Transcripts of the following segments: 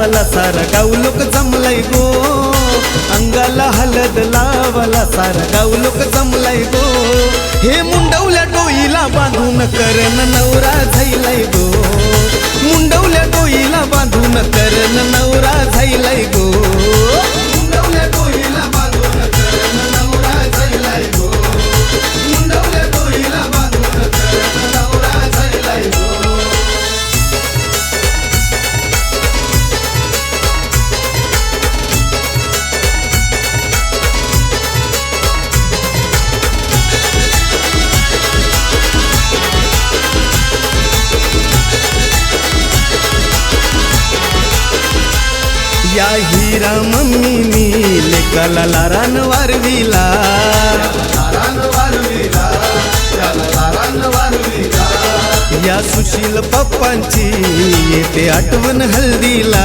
लावला सारा गाव लोक जमलाय गो. अंगाला हलद लावला सारा गाव लोक जमलाय गो. हे मुंडवल्या डोईला बांधून करण नवरा झाईलाय गो. मुंडवल्या डोईला बांधून करण नवरा झाईलाय गो. मम्मीनी मम्मी मी लेकाला लारान वारविला. या सुशील पप्पांची येते आठवण हल्दीला.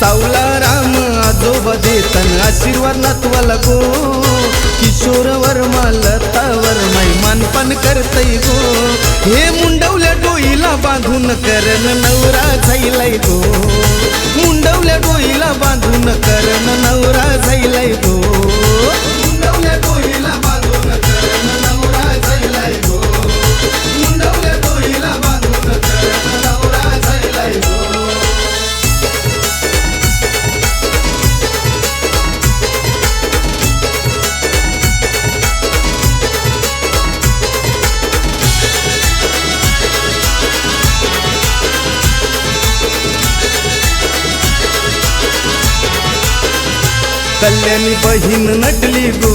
सावला राम आजोबा देतन आशीर्वाद नातवाला गो किशोर वर्मा लता वर्मा मानपान करतय गो. हे बांधून करण नवरा झाईलाय गो मुंडवल्या डोईला बांधून करण नवरा झाईलाय गो कल्याणी बहीण नटली गो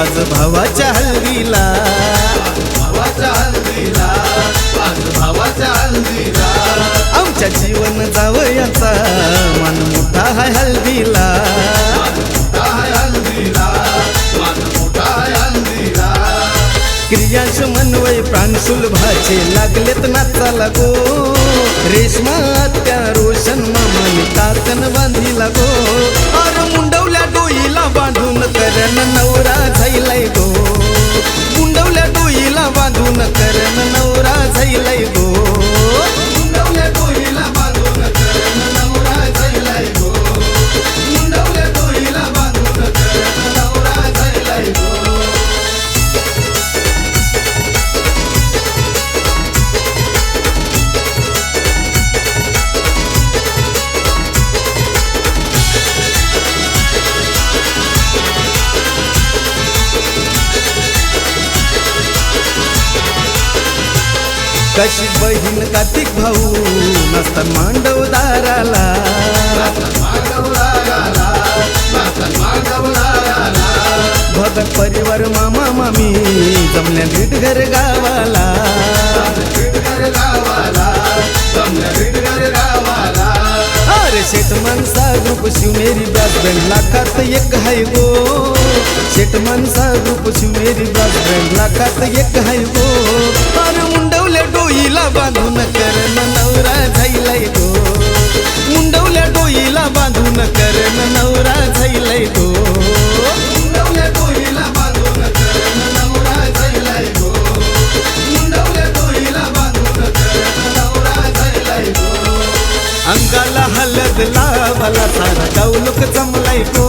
आज भावाच्या हल्दीला. भावाच्या हल्दीला आज भावाच्या हल्दीला. आमच्या जीवन जावयाचा मन मोठा हाय हल्दीला. क्रियांश मनवय प्राणशूल भाचे लागलेत नाचाला गो. रेशमा त्या रोशन मामाने तातन कशी बहीण कातिक भाऊ? नसतात मांडवदाराला भगत परिवार मामा मामी जमल्या नीट घर गावाला. अरे शेठ मनसा ग्रुप शिवनेरी ब्यास बँड लाखात एक हाय गो. शेठ मनसा ग्रुप शिवनेरी ब्यास बँड लाखात एक हाय गो. डोईला बांधून करण नवरा झाईलाय तो मुंडवल्या डोईला बांधून करण नवरा झाईलाय तो अंगाला हलद लावाला सारा गाव जमलाय तो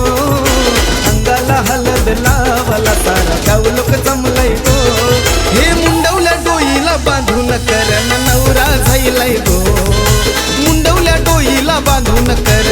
अंगाला हलद लावाला सारा गाव लोक जमलाय करण गो. मुंडवल्या डोईला बांधून कर.